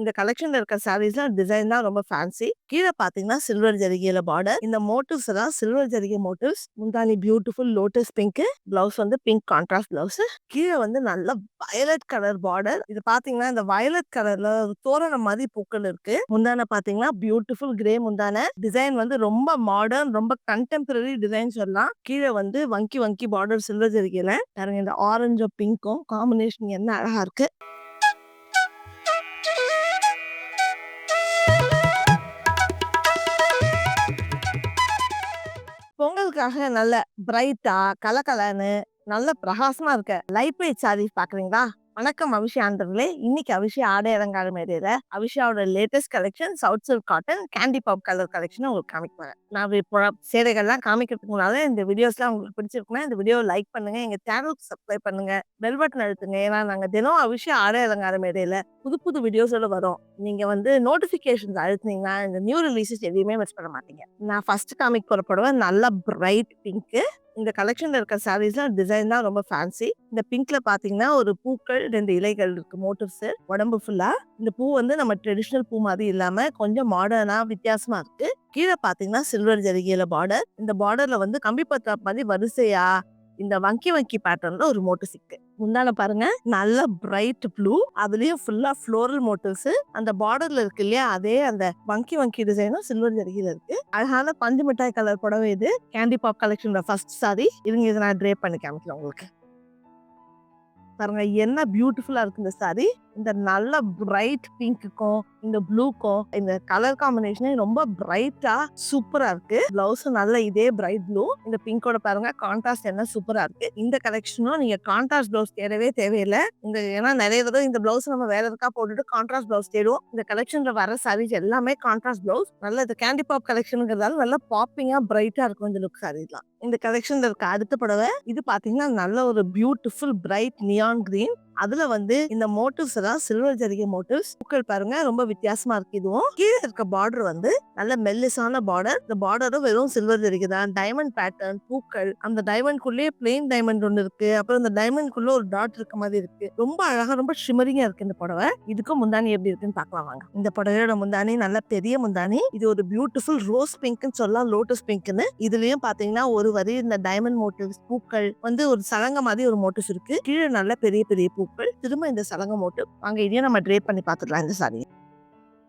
இந்த கலெக்ஷன்ல இருக்க சாரீஸ்லாம் டிசைன் தான் ரொம்ப ஃபேன்சி கீழே பாத்தீங்கன்னா சில்வர் ஜரிகையில பார்டர் இந்த மோட்டிவ்ஸ் தான் சில்வர் ஜரிகை மோட்டிவ்ஸ் முந்தானி பியூட்டிஃபுல் லோட்டஸ் பிங்க் பிளவுஸ் வந்து பிங்க் கான்ட்ராஸ்ட் பிளவுஸ் கீழே வந்து நல்ல வயலட் கலர் பார்டர் இது பாத்தீங்கன்னா இந்த வயலட் கலர்ல தோரணம் மாதிரி பூக்கள் இருக்கு. முந்தான பாத்தீங்கன்னா பியூட்டிஃபுல் கிரே முந்தான டிசைன் வந்து ரொம்ப மாடர்ன் ரொம்ப கண்டெம்பரரி டிசைன் சொல்லலாம். கீழே வந்து வங்கி வங்கி பார்டர் சில்வர் ஜரிகையில. பாருங்க இந்த ஆரஞ்சும் பிங்க்கும் காம்பினேஷன் என்ன அழகா இருக்கு. பொங்கலுக்காக நல்ல பிரைட்டா கலகலன்னு நல்ல பிரகாசமா இருக்க லைட் வெயிட் சாரீஸ் பாக்குறீங்களா? வணக்கம் அபிஷா ஆண்டர்களே இன்னைக்கு அபிஷா ஆடை இறங்காத மேடையில அபிஷாவோட latest collection south silk cotton candy pop colour collection உங்களுக்கு காமிக்கிறேன் நான் இப்போ சேலைகள்லாம் காமிக்கிறதுக்கு முன்னால இந்த வீடியோஸ்லாம் உங்களுக்கு பிடிச்சிருக்குன்னா இந்த வீடியோ லைக் பண்ணுங்க. எங்க சேனலுக்கு சப்ஸ்கிரைப் பண்ணுங்க. பெல் பட்டன் அழுத்துங்க. ஏன்னா நாங்க தினம் அபிஷா ஆடை இறங்காத மேடையில புது புது வீடியோஸோட வரும். நீங்க வந்து நோட்டிபிகேஷன்ஸ் அழுத்துனீங்கன்னா இந்த நியூ ரிலீசஸ் எதையுமே மிஸ் பண்ண மாட்டீங்க. நான் ஃபர்ஸ்ட் காமிக்க போற புடவை நல்ல பிரைட் பிங்க் இந்த கலெக்ஷன்ல இருக்க சாரீஸ்லாம் டிசைன் தான் ரொம்ப ஃபேன்சி இந்த பிங்க்ல பாத்தீங்கன்னா ஒரு பூக்கள் ரெண்டு இலைகள் இருக்கு மோட்டிவ்ஸ் உடம்பு ஃபுல்லா இந்த பூ வந்து நம்ம ட்ரெடிஷ்னல் பூ மாதிரி இல்லாம கொஞ்சம் மாடர்னா வித்தியாசமா இருக்கு. கீழே பாத்தீங்கன்னா சில்வர் ஜரிகையில பார்டர் இந்த பார்டர்ல வந்து கம்பி பத்தா மாதிரி வரிசையா இந்த வங்கி வங்கி பேட்டர்ன்ல ஒரு மோட்டிவ் இருக்கு. முந்தான பாருங்க நல்ல பிரைட் ப்ளூ அதுலயும் ஃபுல்லா ஃப்ளோரல் மோட்டிவ்ஸ் அந்த பார்டர்ல இருக்கு இல்லையா அதே அந்த வங்கி வங்கி டிசைனும் சில்வர் ஜரிகையில இருக்கு. அழகான பஞ்சு மிட்டாய் கலர் புடவை இது. கேண்டி பாப் கலெக்ஷனோட ஃபர்ஸ்ட் சாரி இருங்க இதை நான் ட்ரே பண்ணி காமிக்கிறேன் உங்களுக்கு. பாருங்க என்ன பியூட்டிஃபுல்லா இருக்கு இந்த சாரி இந்த நல்ல பிரைட் பிங்க்குக்கும் இந்த ப்ளூக்கும் இந்த கலர் காம்பினேஷனே ரொம்ப பிரைட்டா சூப்பரா இருக்கு. பிளவுஸ் நல்ல இதே பிரைட் ப்ளூ இந்த பிங்கோட பாருங்க கான்ட்ராஸ்ட் என்ன சூப்பரா இருக்கு. இந்த கலெக்ஷனும் நீங்க கான்ட்ராஸ்ட் பிளவுஸ் தேடவே தேவையில்லை. இந்த ஏன்னா நிறைய தடவை இந்த பிளவுஸ் நம்ம வேற எதுக்கா போட்டுட்டு கான்ட்ராஸ்ட் பிளவுஸ் தேடுவோம். இந்த கலெக்ஷன்ல வர சாரீஸ் எல்லாமே கான்ட்ராஸ்ட் பிளவுஸ் நல்ல இந்த கேண்டி பாப் கலெக்ஷனுங்கிறதால நல்ல பாப்பிங்கா பிரைட்டா இருக்கும் இந்த லுக் சாரீஸ்லாம் இந்த கலெக்ஷன்ல இருக்க அடுத்த புடவை இது பாத்தீங்கன்னா நல்ல ஒரு பியூட்டிஃபுல் பிரைட் நியான் கிரீன் அதுல வந்து இந்த மோட்டிவ்ஸ் தான் சில்வர் ஜரிகை மோட்டிவ்ஸ். பூக்கள் பாருங்க ரொம்ப வித்தியாசமா இருக்கு இதுவும். கீழே இருக்க பார்டர் வந்து நல்ல மெல்லிசான பார்டர் இந்த பார்டரும் வெறும் சில்வர் ஜரிகை தான். டைமண்ட் பேட்டர்ன் பூக்கள். அந்த டைமண்ட் குள்ளேயே பிளெயின் டைமண்ட் ஒன்று இருக்கு. அப்புறம் இந்த டைமண்ட் குள்ள ஒரு டாட் இருக்க மாதிரி இருக்கு. ரொம்ப அழகா ரொம்ப ஷிமரிங்கா இருக்கு இந்த புடவை. இதுக்கும் முந்தானி எப்படி இருக்குன்னு பார்க்கலாம் வாங்க. இந்த புடவையோட முந்தானி நல்ல பெரிய முந்தானி இது ஒரு பியூட்டிஃபுல் ரோஸ் பிங்க்னு சொல்லலாம் லோட்டஸ் பிங்க்னு இதுலயும் பாத்தீங்கன்னா ஒரு வரி இந்த டைமண்ட் மோட்டிவ்ஸ் பூக்கள் வந்து ஒரு சலங்க மாதிரி ஒரு மோட்டிவ்ஸ் இருக்கு. கீழே நல்ல பெரிய பெரிய பூ பூக்கள் திரும்ப இந்த சலங்க மோட்டு அங்கே இதையும் நம்ம ட்ரே பண்ணி பார்த்துக்கலாம் இந்த சாரி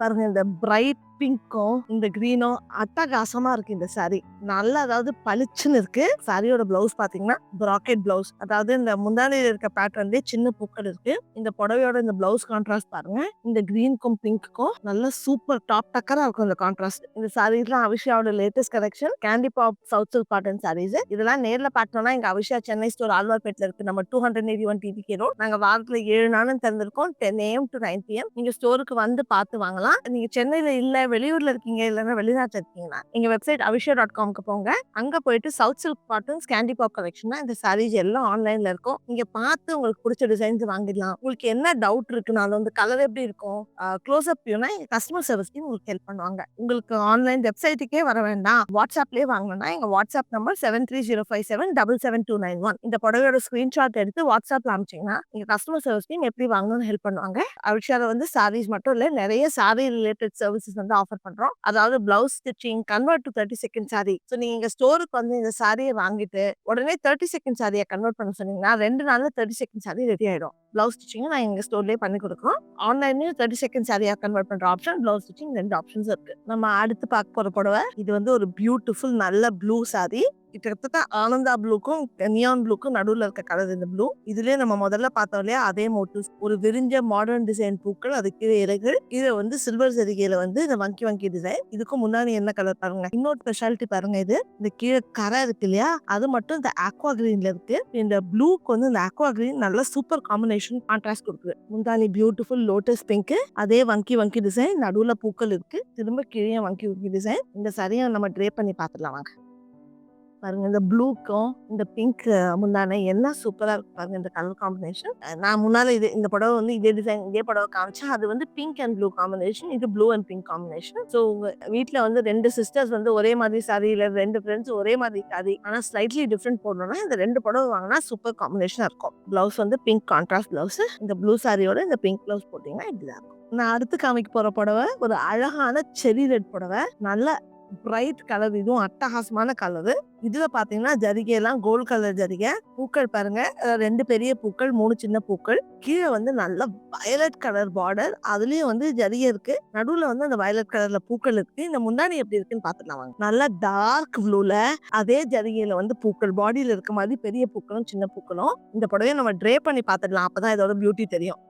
பாருங்க இந்த பிரைட் பிங்க்கும் இந்த கிரீனும் அட்டகாசமா இருக்கு இந்த சாரி நல்லா அதாவது பளிச்சுன்னு இருக்கு. சாரியோட பிளவுஸ் பாத்தீங்கன்னா ப்ராக்கெட் பிளவுஸ் அதாவது இந்த முந்தானியில் இருக்க பேட்டர்ன்லயே சின்ன பூக்கள் இருக்கு. இந்த புடவையோட இந்த பிளவுஸ் கான்ட்ராஸ்ட் பாருங்க. இந்த கிரீனுக்கும் பிங்க்குக்கும் நல்ல சூப்பர் டாப் டக்கரா இருக்கும் இந்த கான்ட்ராஸ்ட் இந்த சாரீஸ்லாம் அவிஷாவோட latest collection candy pop south silk cotton sarees இதெல்லாம் நேர்ல பார்த்தோம்னா எங்க அவிஷா சென்னை ஸ்டோர் ஆழ்வார்பேட்டில் இருக்கு. நம்ம two hundred eighty one TV road நாங்க வாரத்துல ஏழு நாளும் திறந்திருக்கோம். Ten AM to nine PM நீங்க ஸ்டோருக்கு வந்து பார்த்து வாங்கலாம். நீங்க சென்னையில இல்ல வெளியூர்ல இருக்கீங்க இல்லைன்னா வெளிநாட்டில் இருக்கீங்கன்னா எங்க வெப்சைட் அவிஷா டாட் காம்க்கு போங்க. அங்க போயிட்டு south silk cotton candy pop collection இந்த சாரீஸ் எல்லாம் ஆன்லைன்ல இருக்கும். நீங்க பார்த்து உங்களுக்கு பிடிச்ச டிசைன்ஸ் வாங்கிடலாம். உங்களுக்கு என்ன டவுட் இருக்குனாலும் வந்து கலர் எப்படி இருக்கும்? க்ளோஸ் அப் கஸ்டமர் சர்வீஸ்க்கு உங்களுக்கு ஹெல்ப் பண்ணுவாங்க. உங்களுக்கு ஆன்லைன் வெப்சைட்டுக்கே வர வேண்டாம். வாட்ஸ்அப்லேயே வாங்கணும்னா எங்க WhatsApp number seven three zero five seven double seven two nine one இந்த புடவையோட ஸ்கிரீன்ஷாட் எடுத்து வாட்ஸ்அப்ல அனுப்பிச்சிங்கன்னா எங்க கஸ்டமர் சர்வீஸ் டீம் எப்படி வாங்கணும்னு ஹெல்ப் பண்ணுவாங்க? அபிஷாவில் வந்து சாரீஸ் மட்டும் இல்லை நிறைய சாரீ ரிலேட்டட் சர்வீசஸ் வந்து ஆஃபர் பண்றோம். அதாவது blouse stitching convert to thirty second saree. So நீங்க எங்க ஸ்டோருக்கு வந்து இந்த சாரியை வாங்கிட்டு உடனே தேர்ட்டி செகண்ட் சாரியை கன்வெர்ட் பண்ண சொன்னீங்கன்னா ரெண்டு நாள்ல தேர்ட்டி செகண்ட் சாரி ரெடி ஆயிடும். பிளவுஸ் ஸ்டிச்சிங் நான் எங்க ஸ்டோர்லயே பண்ணி கொடுக்குறோம். ஆன்லைன்லயும் தேர்ட்டி செகண்ட் சாரியா கன்வெர்ட் பண்ற ஆப்ஷன் பிளவுஸ் ஸ்டிச்சிங் ரெண்டு ஆப்ஷன்ஸ் இருக்கு. நம்ம அடுத்து பார்க்க போற புடவை இது வந்து ஒரு பியூட்டிஃபுல் நல்ல ப்ளூ சாரி. கிட்டத்தட்ட ஆனந்தா ப்ளூக்கும் நியான் ப்ளூக்கும் நடுவில் இருக்க கலர் இந்த ப்ளூ. இதுலயே நம்ம முதல்ல பார்த்தோம் இல்லையா அதே மோட்டிவ்ஸ். ஒரு விரிஞ்ச மாடர்ன் டிசைன் பூக்கள் அது கீழே இறகுகள் கீழே வந்து சில்வர் சரிகையில வந்து இந்த வங்கி வங்கி டிசைன் இதுக்கும் முன்னாடி என்ன கலர் பாருங்க. இன்னொரு ஸ்பெஷாலிட்டி பாருங்க இது. இந்த கீழே கரை இருக்கு இல்லையா அது மட்டும் இந்த ஆக்வா கிரீன்ல இருக்கு. இந்த ப்ளூக்கு வந்து இந்த ஆக்வா கிரீன் நல்ல சூப்பர் காம்பினேஷன் கான்ட்ராஸ்ட் கொடுக்குது. முந்தானி பியூட்டிஃபுல் லோட்டஸ் பிங்க் அதே வங்கி வங்கி டிசைன் நடுவுல பூக்கள் இருக்கு. திரும்ப கீழே வங்கி வங்கி டிசைன் இந்த சரியா நம்ம ட்ரே பண்ணி பார்த்துடலாம் வாங்க. பாருங்க இந்த ப்ளூக்கும் இந்த பிங்க் முந்தானே என்ன சூப்பராக இருக்கு பாருங்க இந்த கலர் காம்பினேஷன். நான் முன்னால் இது இந்த புடவை வந்து இதே டிசைன் இதே புடவை காமிச்சேன் அது வந்து பிங்க் அண்ட் ப்ளூ காம்பினேஷன் இது blue and pink combination. So வீட்டில் வந்து ரெண்டு சிஸ்டர்ஸ் வந்து ஒரே மாதிரி சாரி இல்லை ரெண்டு ஃப்ரெண்ட்ஸ் ஒரே மாதிரி சாரி ஆனால் ஸ்லைட்லி டிஃப்ரெண்ட் போடணும்னா இந்த ரெண்டு புடவை வாங்கினா சூப்பர் காம்பினேஷனாக இருக்கும். ப்ளவுஸ் வந்து பிங்க் கான்ட்ராஸ்ட் ப்ளவுஸ் இந்த ப்ளூ சாரியோட இந்த பிங்க் ப்ளவுஸ் போட்டிங்கன்னா இப்படிதான் இருக்கும். நான் அடுத்து காமிக்க போகிற புடவை ஒரு அழகான செரி ரெட் புடவை நல்ல பிரைட் கலர் இதுவும் அட்டகாசமான கலரு இதுல பாத்தீங்கன்னா ஜரிகை எல்லாம் கோல்ட் கலர் ஜரிகை. பூக்கள் பாருங்க. ரெண்டு பெரிய பூக்கள் மூணு சின்ன பூக்கள். கீழே வந்து நல்ல வயலட் கலர் பார்டர் அதுலயும் வந்து ஜரிகை இருக்கு. நடுவுல வந்து அந்த வயலட் கலர்ல பூக்கள் இருக்கு. இந்த முந்தானி எப்படி இருக்குன்னு பாத்துக்கலாம் வாங்க. நல்லா டார்க் ப்ளூல அதே ஜரிகையில வந்து பூக்கள் பாடியில இருக்க மாதிரி பெரிய பூக்களும் சின்ன பூக்களும். இந்த புடவையை நம்ம ட்ரே பண்ணி பார்த்துடலாம் அப்பதான் இதோட பியூட்டி தெரியும்.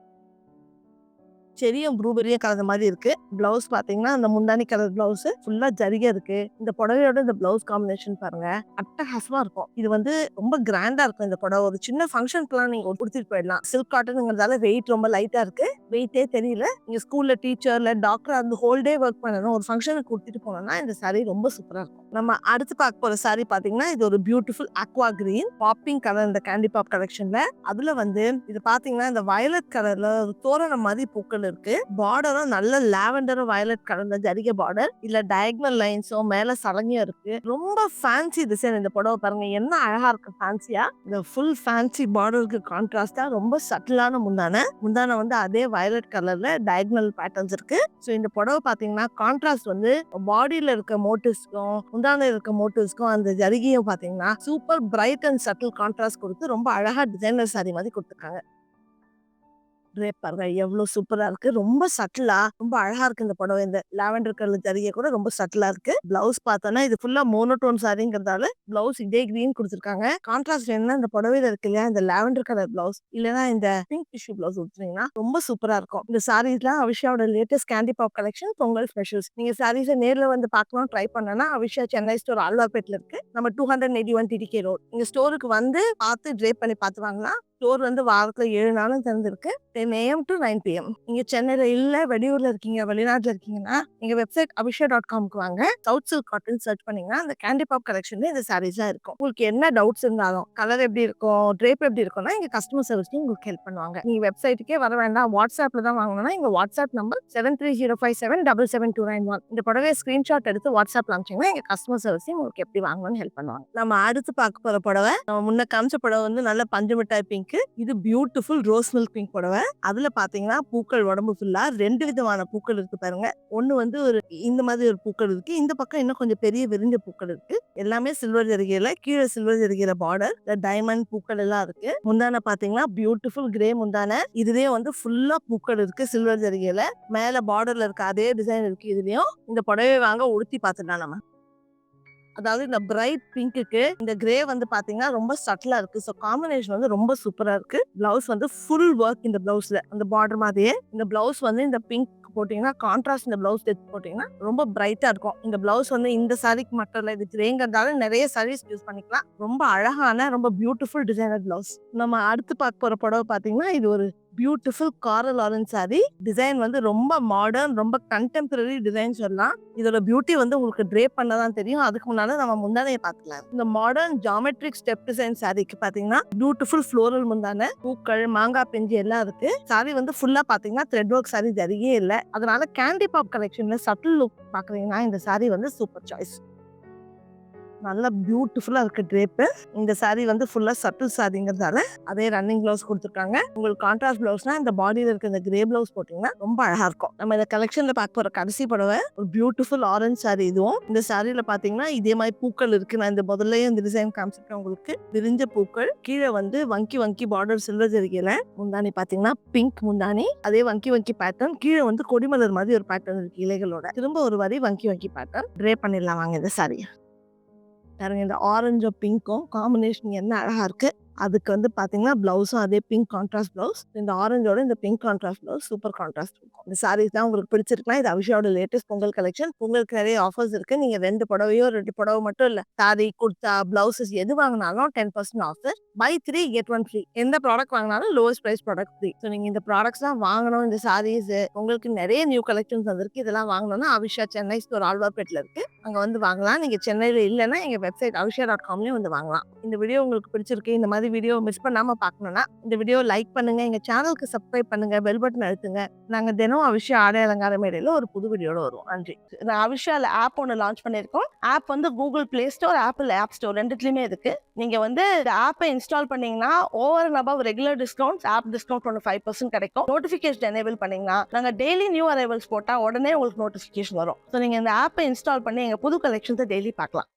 செரியும் ப்ளூபெரியும் கலந்த மாதிரி இருக்கு. பிளவுஸ் பாத்தீங்கன்னா அந்த முந்தானி கலர் பிளவுஸ் ஃபுல்லா ஜரிகா இருக்கு. இந்த புடவையோட இந்த பிளவுஸ் காம்பினேஷன் பாருங்க அட்டகாசமா இருக்கும். இது வந்து ரொம்ப கிராண்டா இருக்கும் இந்த புடவை. ஒரு சின்ன ஃபங்க்ஷனுக்குலாம் நீங்க கொடுத்துட்டு போயிடலாம். சில்க் காட்டனுங்கிறதால வெயிட் ரொம்ப லைட்டா இருக்கு. வெயிட்டே தெரியல. நீங்க ஸ்கூல்ல டீச்சர்ல டாக்டர் அந்த ஹோல் டே ஒர்க் பண்ணணும். ஒரு ஃபங்க்ஷனுக்கு கொடுத்துட்டு போனோம்னா இந்த சாரீ ரொம்ப சூப்பரா இருக்கும். நம்ம அடுத்து பார்க்க போற சாரி பாத்தீங்கன்னா இது ஒரு beautiful aqua green popping colour இந்த கேண்டி பாப் கலெக்ஷன்ல அதுல வந்து இது பாத்தீங்கன்னா இந்த வயலட் கலர்ல ஒரு தோரண மாதிரி பூக்கள் இருக்கு. பார்டரும் நல்ல லாவெண்டரும் வயலட் கலர்ல ஜரிகை பார்டர் இல்ல டயக்னல் லைன்ஸும் மேல சலங்கையும் இருக்கு. ரொம்ப ஃபேன்சி டிசைன் இந்த புடவை பாருங்க. என்ன அழகா இருக்கு ஃபேன்சியா இந்த ஃபுல் ஃபேன்சி பார்டருக்கு கான்ட்ராஸ்டா ரொம்ப சட்டிலான முந்தான. முந்தான வந்து அதே வயலட் கலர்ல டயக்னல் பேட்டர்ன்ஸ் இருக்கு. ஸோ இந்த புடவை பாத்தீங்கன்னா கான்ட்ராஸ்ட் வந்து பாடியில இருக்க மோட்டிவ்ஸ்க்கும் முந்தான இருக்க மோட்டிவ்ஸ்க்கும் அந்த ஜரிகையும் பார்த்தீங்கன்னா super bright and subtle contrast கொடுத்து ரொம்ப அழகாக டிசைனர் சாரி மாதிரி கொடுத்துருக்காங்க. ட்ரேப் பாருங்க எவ்வளவு சூப்பரா இருக்கு. ரொம்ப சட்டிலா ரொம்ப அழகா இருக்கு இந்த படம் இந்த லாவெண்டர் கலர் ஜரிகை கூட ரொம்ப சட்டிலா இருக்கு. பிளவுஸ் பார்த்தோன்னா இது ஃபுல்லா மோனோடோன் சாரிங்கிறதால பிளவுஸ் இதே கிரீன் கொடுத்துருக்காங்க. கான்ட்ராஸ்ட் என்ன இந்த புடவையில இருக்கு இல்லையா இந்த லாவெண்டர் கலர் பிளவுஸ் இல்லைன்னா இந்த பிங்க் டிஷ்யூ பிளவுஸ் கொடுத்துருங்கன்னா ரொம்ப சூப்பரா இருக்கும். இந்த சாரீஸ்லாம் அவிஷாவோட latest candy pop collection Pongal specials நீங்க சாரீஸை நேர்ல வந்து பார்க்கணும் ட்ரை பண்ணனா அவிஷா சென்னை ஸ்டோர் ஆழ்வார்பேட்டில் இருக்கு. நம்ம two hundred eighty one TTK road நீங்க ஸ்டோருக்கு வந்து பார்த்து ட்ரேப் பண்ணி பார்த்து வாங்கலாம். ஸ்டோர் வந்து வாரத்தில் ஏழு நாளும் திறந்துருக்கு. Ten AM to nine PM நீங்க சென்னையில இல்ல வெளியூர்ல இருக்கீங்க வெளிநாட்டுல இருக்கீங்கன்னா நீங்க வெப்சைட் அபிஷா டாட் காம்க்கு வாங்க. சவுத் சில்க் காட்டன் சர்ச் பண்ணீங்கன்னா அந்த கேண்டி பாப் கலெக்ஷன்ல இந்த சாரீஸ் தான் இருக்கும். உங்களுக்கு என்ன டவுட்ஸ் இருந்தாலும் கலர் எப்படி இருக்கும் ட்ரேப் எப்படி இருக்கும்னா இங்க கஸ்டமர் சர்வீஸ்க்கு உங்களுக்கு ஹெல்ப் பண்ணுவாங்க. நீங்க வெப்சைட்டுக்கே வர வேண்டாம் வாட்ஸ்அப்ல தான் வாங்கணும்னா எங்க WhatsApp number seven three zero five seven double seven two nine one இந்த புடவை ஸ்கிரீன்ஷாட் எடுத்து வாட்ஸ்அப்ல அனுப்பிச்சிங்கன்னா எங்க கஸ்டமர் சர்வீஸ் உங்களுக்கு எப்படி வாங்கணும்னு ஹெல்ப் பண்ணுவாங்க. நம்ம அடுத்து பார்க்க போற புடவை நம்ம முன்ன காமிச்ச புடவை வந்து நல்ல பஞ்சு மிட்டாய் பிங்க் இது பியூட்டிஃபுல் ரோஸ் மில்க் பிங்க் புடவை. அதுல பாத்தீங்கன்னா பூக்கள் உடம்பு ஃபுல்லா ரெண்டு விதமான பூக்கள் இருக்கு பாருங்க. ஒன்னு வந்து ஒரு இந்த மாதிரி ஒரு பூக்கள் இருக்கு. இந்த பக்கம் இன்னும் கொஞ்சம் பெரிய விரிஞ்ச பூக்கள் இருக்கு. எல்லாமே சில்வர் ஜரிகையில கீழே சில்வர் ஜரிகையில பார்டர் டைமண்ட் பூக்கள் எல்லாம் இருக்கு. முந்தான பாத்தீங்கன்னா பியூட்டிஃபுல் கிரே முந்தான. இதுலயே வந்து ஃபுல்லா பூக்கள் இருக்கு சில்வர் ஜரிகையில. மேல பார்டர்ல இருக்க அதே டிசைன் இருக்கு இதுலயும். இந்த புடவை வாங்க உடுத்தி பாத்துட்டா நம்ம. அதாவது இந்த பிரைட் பிங்க்குக்கு இந்த கிரே வந்து பாத்தீங்கன்னா ரொம்ப சட்டிலா இருக்கு. ஸோ காம்பினேஷன் வந்து ரொம்ப சூப்பரா இருக்கு. பிளவுஸ் வந்து ஃபுல் ஒர்க் இந்த பிளவுஸ்ல அந்த பார்டர் மாதிரியே இந்த பிளவுஸ் வந்து இந்த பிங்க் போட்டீங்கன்னா கான்ட்ராஸ்ட் இந்த பிளவுஸ் தைச்சு போட்டீங்கன்னா ரொம்ப பிரைட்டா இருக்கும். இந்த பிளவுஸ் வந்து இந்த சாரிக்கு மட்டும் இல்லை இது கிரேங்கிறதால நிறைய சாரீஸ் யூஸ் பண்ணிக்கலாம். ரொம்ப அழகான ரொம்ப பியூட்டிஃபுல் டிசைனர் பிளவுஸ் நம்ம அடுத்து பார்க்க போற புடவை பாத்தீங்கன்னா இது ஒரு beautiful coral orange saree design வந்து ரொம்ப மாடர்ன் ரொம்ப கண்டெம்பரரி டிசைன் சொல்லலாம். இதோட பியூட்டி வந்து உங்களுக்கு ட்ரேப் பண்ணதான் தெரியும். அதுக்கு முன்னால நம்ம முந்தானையை பார்க்கலாம் இந்த மாடர்ன் ஜாமெட்ரிக் ஸ்டெப் டிசைன் சாரிக்கு பாத்தீங்கன்னா பியூட்டிஃபுல் ஃப்ளோரல் முந்தான பூக்கள் மாங்காய் பெஞ்சு எல்லாம் இருக்கு. சாரி வந்து ஃபுல்லா பாத்தீங்கன்னா த்ரெட் ஒர்க் சாரி சரியே இல்லை. அதனால கேண்டி பாப் கலெக்ஷன்ல சட்டில் லுக் பாக்குறீங்கன்னா இந்த சாரி வந்து சூப்பர் சாய்ஸ் நல்லா பியூட்டிஃபுல்லா இருக்கு ட்ரேப்பு இந்த saree வந்து ஃபுல்லா சட்டில் சாரிங்கிறதால அதே ரன்னிங் பிளவுஸ் கொடுத்துருக்காங்க. உங்களுக்கு கான்ட்ராஸ்ட் பிளவுஸ்னா இந்த பாடியில இருக்க இந்த கிரே பிளவுஸ் போட்டீங்கன்னா ரொம்ப அழகா இருக்கும். நம்ம இந்த கலெக்ஷன்ல பார்க்க போற கடைசி புடவை ஒரு பியூட்டிஃபுல் ஆரஞ்ச் saree இதுவும். இந்த சாரியில பாத்தீங்கன்னா இதே மாதிரி பூக்கள் இருக்கு. நான் இந்த முதல்லயே இந்த டிசைன் காமிச்சிருக்கேன் உங்களுக்கு. விரிஞ்ச பூக்கள் கீழே வந்து வங்கி வங்கி பார்டர் சில்வர் ஜரிகையில. முந்தானி பாத்தீங்கன்னா பிங்க் முந்தானி அதே வங்கி வங்கி பேட்டர்ன் கீழே வந்து கொடிமலர் மாதிரி ஒரு பேட்டர்ன் இருக்கு இலைகளோட. திரும்ப ஒரு வரி வங்கி வங்கி பேட்டர்ன் ட்ரே பண்ணிடலாம் வாங்க இந்த சாரியை பாருங்க இந்த ஆரஞ்சும் பிங்க்கும் காம்பினேஷன் என்ன அழகா இருக்கு. அதுக்கு வந்து பார்த்தீங்கன்னா ப்ளவுஸும் அதே பிங்க் கான்ட்ராஸ்ட் ப்ளவுஸ். இந்த ஆரஞ்சோட இந்த pink contrast blouse super contrast இருக்கும். இந்த சாரீஸ் தான் உங்களுக்கு பிடிச்சிருக்கலாம். இது அவிஷாவோட லேட்டஸ்ட் பொங்கல் கலெக்ஷன் பொங்கலுக்கு நிறைய ஆஃபர்ஸ் இருக்கு. நீங்க ரெண்டு புடவையோ ரெண்டு புடவை மட்டும் இல்ல சாரி குர்த்தா பிளவுசஸ் எது வாங்கினாலும் ten percent offer buy three get one free எந்த ப்ராடக்ட் வாங்கினாலும் lowest price product free so நீங்க இந்த ப்ராடக்ட்ஸ் தான் வாங்கணும். இந்த சாரீஸ் உங்களுக்கு நிறைய நியூ கலெக்ஷன்ஸ் வந்திருக்கு. இதெல்லாம் வாங்கணும்னா அவிஷா சென்னை ஸ்டோர் ஆழ்வார்பேட்டில் இருக்கு. அங்க வந்து வாங்கலாம். நீங்க சென்னையில இல்லைன்னா எங்க வெப்சைட் அவிஷா டாட் காம்லயும் வந்து வாங்கலாம். இந்த வீடியோ உங்களுக்கு பிடிச்சிருக்கு. இந்த மாதிரி மாதிரி வீடியோ மிஸ் பண்ணாமல் பார்க்கணும்னா இந்த வீடியோ லைக் பண்ணுங்க எங்கள் சேனலுக்கு சப்ஸ்கிரைப் பண்ணுங்க பெல் பட்டன் அழுத்துங்க. நாங்கள் தினம் அவிஷா ஆடை அலங்கார மேடையில் ஒரு புது வீடியோட வருவோம். நன்றி. நான் அவிஷால ஆப் ஒன்று லான்ச் பண்ணியிருக்கோம். ஆப் வந்து Google Play Store Apple App Store ரெண்டுத்துலயுமே இருக்கு. நீங்கள் வந்து இந்த ஆப்பை இன்ஸ்டால் பண்ணீங்கன்னா over and above regular discounts app discount ஒன்று ஃபைவ் பர்சன்ட் கிடைக்கும். நோட்டிஃபிகேஷன் எனேபிள் பண்ணீங்கன்னா நாங்கள் டெய்லி நியூ அரைவல்ஸ் போட்டால் உடனே உங்களுக்கு நோட்டிஃபிகேஷன் வரும். ஸோ நீங்கள் இந்த ஆப்பை இன்ஸ்டால் பண்ணி எங்கள் புது கலெக்ஷன்ஸை டெய்லி பார்க்கலாம்.